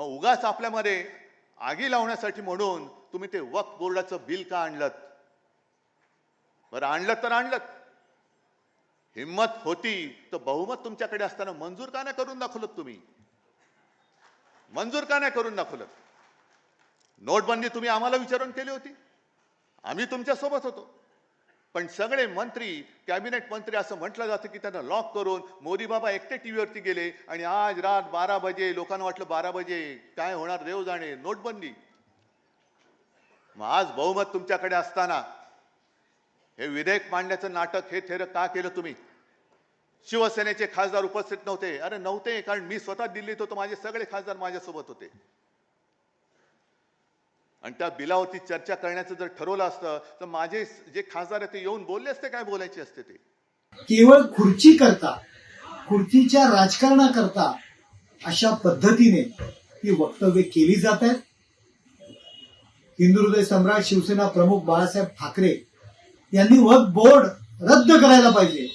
मग उगाच आपल्यामध्ये आगी लावण्यासाठी म्हणून तुम्ही ते वक्फ बोर्डाचं बिल का आणलं बरं आणलं तर आणलं हिंमत होती तर बहुमत तुमच्याकडे असताना मंजूर का नाही करून दाखवलं तुम्ही? मंजूर का नाही करून दाखवलं नोटबंदी तुम्ही आम्हाला विचारून केली होती. आम्ही तुमच्यासोबत होतो. पण सगळे मंत्री कॅबिनेट मंत्री असं म्हटलं जातं की त्यांना लॉक करून मोदी बाबा एकटे टीव्हीवरती गेले आणि आज रात बारा बजे लोकांना वाटलं बारा बजे काय होणार देव जाणे नोटबंदी. मग आज बहुमत तुमच्याकडे असताना हे विधेयक मांडण्याचं नाटक हे थेर का केलं तुम्ही? शिवसेनेचे खासदार उपस्थित नव्हते. अरे नव्हते कारण मी स्वतः दिल्लीत होतो माझे सगळे खासदार माझ्यासोबत होते. आणि त्या बिलावरती चर्चा करण्याचं जर ठरवलं असतं तर माझे जे खासदार आहेत ते येऊन बोलले असते काय बोलायचे असते ते? केवळ खुर्ची करता खुर्चीच्या राजकारणाकरता अशा पद्धतीने ही वक्तव्य केली जात आहेत. हिंदू हृदय सम्राट शिवसेना प्रमुख बाळासाहेब ठाकरे यांनी वक्फ बोर्ड रद्द करायला पाहिजे.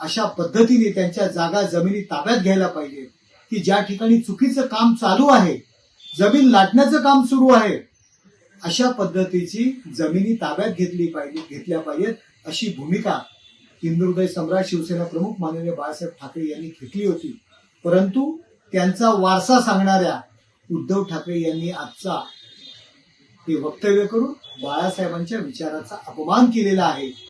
अशा पद्धतीने त्यांच्या जागा जमिनी ताब्यात घ्यायला पाहिजे. की ज्या ठिकाणी चुकीचं काम चालू आहे जमीन लाटण्याचं काम सुरू आहे अशा पद्धतीची जमिनी ताब्यात घेतली पाहिजे घेतल्या पाहिजेत अशी भूमिका हिंदू सम्राट शिवसेना प्रमुख माननीय बाळासाहेब ठाकरे यांनी घेतली होती. परंतु त्यांचा वारसा सांगणाऱ्या उद्धव ठाकरे यांनी आजचा हे वक्तव्य करून बाळासाहेबांच्या विचाराचा अपमान केलेला आहे.